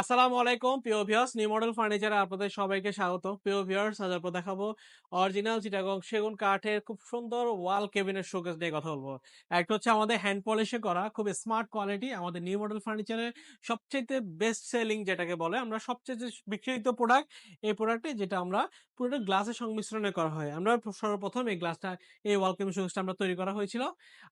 আসসালামু আলাইকুম, প্রিয় ভিউয়ার্স নিউ মডেল ফার্নিচারে আপনাদের সবাইকে স্বাগত। প্রিয় ভিউয়ার্স আজ আপনাদের দেখাবো অরিজিনাল চিটাগং সেগুন কাঠের খুব সুন্দর ওয়াল কেবিনের শোকেস নিয়ে কথা বলব। একটা হচ্ছে আমাদের হ্যান্ড পলিশে করা খুব স্মার্ট কোয়ালিটি আমাদের নিউ মডেল ফার্নিচারের সবচেয়ে বেস্ট সেলিং যেটাকে বলে, আমরা সবচেয়ে যে বিক্রিত প্রোডাক্ট এই প্রোডাক্টে যেটা আমরা পুরোটা গ্লাসের সংমিশ্রণে করা হয়। আমরা সর্বপ্রথম এই গ্লাসটা এই ওয়াল কেবিন শোকেসটা আমরা তৈরি করা হয়েছিল।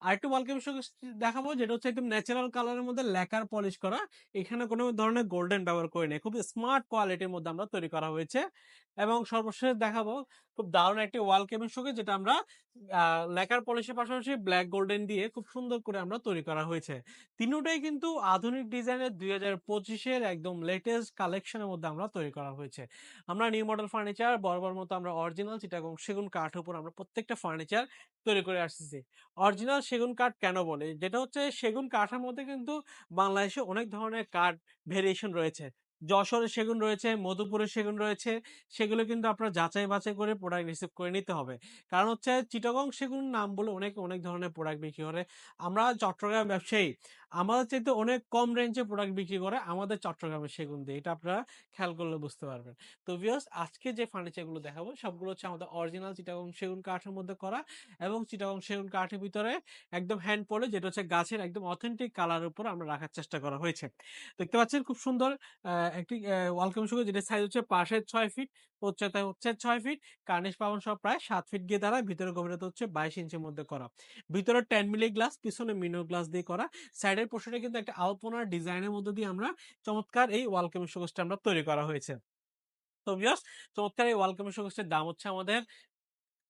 আরেকটু ওয়াল কেবিন শোকেস দেখাবো, যেটা হচ্ছে একদম ন্যাচারাল কালারের মধ্যে ল্যাকার পলিশ করা। এখানে কোনো ধরনের গোল্ডেন ব্যবহার করি নাই। খুব স্মার্ট কোয়ালিটির মধ্যে আমরা তৈরি করা হয়েছে এবং সর্বশেষ দেখাবো খুব দারুণ একটি ওয়াল কেবিন শোকে যেটা আমরা লেকার পলিশের পাশাপাশি ব্ল্যাক গোল্ডেন দিয়ে খুব সুন্দর করে আমরা তৈরি করা হয়েছে। তিনটাই কিন্তু আধুনিক ডিজাইনের দুই হাজার পঁচিশের একদম লেটেস্ট কালেকশনের মধ্যে আমরা তৈরি করা হয়েছে। আমরা নিউ মডেল ফার্নিচার বরাবর মতো আমরা অরিজিনাল চিটাগং সেগুন কাঠ উপর আমরা প্রত্যেকটা ফার্নিচার তৈরি করে আসতেছি। অরিজিনাল সেগুন কাঠ কেন বলে? যেটা হচ্ছে সেগুন কাঠের মধ্যে কিন্তু বাংলাদেশে অনেক ধরনের কাঠ ভেরিয়েশন রয়েছে। যশোরের সেগুন রয়েছে, মধুপুরের সেগুন রয়েছে, সেগুলো কিন্তু আপনার যাচাই বাছাই করে প্রোডাক্ট রিসিভ করে নিতে হবে। কারণ হচ্ছে চিটাগং সেগুন নাম বলে অনেক অনেক ধরনের প্রোডাক্ট বিক্রি করে। আমরা চট্টগ্রাম ব্যবসায়ী আমাদের চাইতে অনেক কম রেঞ্জে প্রোডাক্ট বিক্রি করে আমাদের চট্টগ্রামের সেগুন দিয়ে। এটা আপনারা খেয়াল করলে বুঝতে পারবেন। তো ভিউয়ার্স আজকে যে ফার্নিচারগুলো দেখাবো, সবগুলো হচ্ছে আমাদের অরিজিনাল চিটাগং সেগুন কাঠের মধ্যে করা এবং চিটাগং সেগুন কাঠের ভিতরে একদম হ্যান্ড পরে যেটা হচ্ছে গাছের একদম অথেন্টিক কালারের উপর আমরা রাখার চেষ্টা করা হয়েছে। দেখতে পাচ্ছেন খুব সুন্দর একটি ওয়ালকাম শুকো যেটা সাইজ হচ্ছে পাশে ছয় ফিট উচ্চতা হচ্ছে ছয় ফিট কার্নিশ পাবন সব প্রায় সাত ফিট গিয়ে দাঁড়ায়, ভিতরে গভীরতা হচ্ছে বাইশ ইঞ্চের মধ্যে করা। ভিতরে টেন মিলি গ্লাস পিছনে মিনো গ্লাস দিয়ে করা। সাইডের পোর্শনে কিন্তু একটা আলপনার ডিজাইনের মধ্যে দিয়ে আমরা চমৎকার এই ওয়ালকাম শোকেসটা আমরা তৈরি করা হয়েছে। তো বিয়াস চমৎকার এই ওয়ালকাম শোকেসের দাম হচ্ছে আমাদের,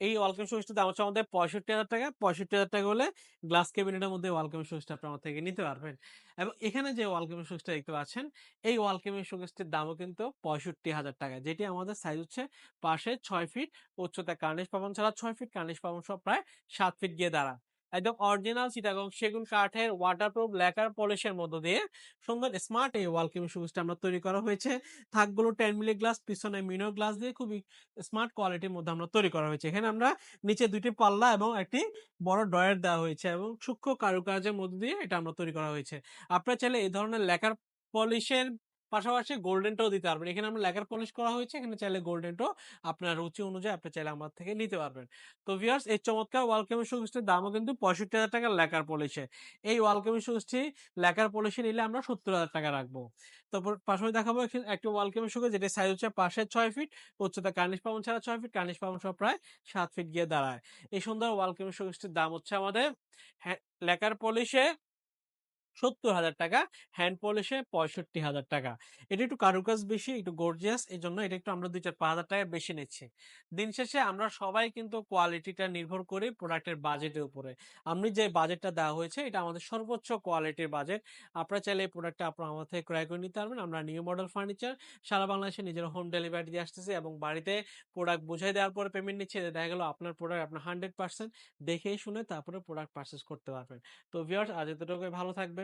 এই ওয়ালকাম শোকেসটার দাম হচ্ছে আমাদের পঁয়ষট্টি হাজার টাকা। পঁয়ষট্টি হাজার টাকা হলে গ্লাস ক্যাবিনেটের মধ্যে ওয়ালকাম শোকেসটা আপনি আমার থেকে নিতে পারবেন। এবং এখানে যে ওয়ালকাম শোকেসটা দেখতে পাচ্ছেন, এই ওয়ালকাম শোকেসটির দামও কিন্তু পঁয়ষট্টি হাজার টাকা। যেটি আমাদের সাইজ হচ্ছে পাশে ছয় ফিট উচ্চতা কার্নিশ পাবন ছাড়া ছয় ফিট কার্নিশ পাবন সব প্রায় সাত ফিট গিয়ে দাঁড়া একদম অরিজিনাল চিটাগং সেগুন কাঠের ওয়াটারপ্রুফ লেকার পলিশের মধ্য দিয়ে সুন্দর স্মার্ট এই ওয়াল কেবিন সুইচটা আমরা তৈরি করা হয়েছে। থাকগুলো টেন মিলি গ্লাস পিছনে মিনো গ্লাস দিয়ে খুবই স্মার্ট কোয়ালিটির মধ্যে আমরা তৈরি করা হয়েছে। এখানে আমরা নিচে দুইটি পাল্লা এবং একটি বড় ডয়ার দেওয়া হয়েছে এবং সূক্ষ্ম কারুকাজের মধ্য দিয়ে এটা আমরা তৈরি করা হয়েছে। আপনারা চাইলে এই ধরনের লেকার পলিশের পাশাপাশি গোল্ডেনটাও দিতে পারবেন। এখানে আমরা লেকার পলিশ করা হয়েছে, এখানে চাইলে গোল্ডেনটাও আপনার রুচি অনুযায়ী আপনি চাইলে আমার থেকে নিতে পারবেন। তো ভিয়ার্স এই চমৎকার ওয়ালকেমি সুগিষ্টির দামও কিন্তু পঁয়ষট্টি হাজার টাকা লেকার পলিশে এই ওয়ালকেমি সুগিষ্টি লেকার পলিশে নিলে আমরা সত্তর হাজার টাকা রাখব। তারপর পাশাপাশি দেখাবো একটা ওয়ালকেমি সুগিস যেটা সাইজ হচ্ছে পাশে ছয় ফিট উচ্চতা কার্নিশ পাবন ছাড়া ছয় ফিট কার্নিশ পাবন সব প্রায় সাত ফিট গিয়ে দাঁড়ায়। এই সুন্দর ওয়ালকেমি সুগিষ্টির দাম হচ্ছে আমাদের লেকার পলিশে সত্তর হাজার টাকা হ্যান্ড পলিশে পঁয়ষট্টি হাজার টাকা। এটা একটু কারুকাজ বেশি, একটু গর্জিয়াস এই জন্য এটা একটু আমরা দুই চার পাঁচ হাজার টাকা বেশি নিচ্ছি। দিন শেষে আমরা সবাই কিন্তু কোয়ালিটিটা নির্ভর করি প্রোডাক্টের বাজেটের উপরে। আমি যে বাজেটটা দেওয়া হয়েছে, এটা আমাদের সর্বোচ্চ কোয়ালিটির বাজেট আপনারা চাইলে এই প্রোডাক্টটা আপনার আমার থেকে ক্রয় করে নিতে পারবেন। আমরা নিউ মডেল ফার্নিচার সারা বাংলাদেশে নিজের হোম ডেলিভারি দিয়ে আসতেছি এবং বাড়িতে প্রোডাক্ট বুঝাই দেওয়ার পরে পেমেন্ট নিচ্ছে দেখা গেল আপনার প্রোডাক্ট আপনার হান্ড্রেড পার্সেন্ট দেখেই শুনে তারপরে প্রোডাক্ট পারচেস করতে পারবেন। তো ভিওর্স আজ এতটুকুই। ভালো থাকবেন।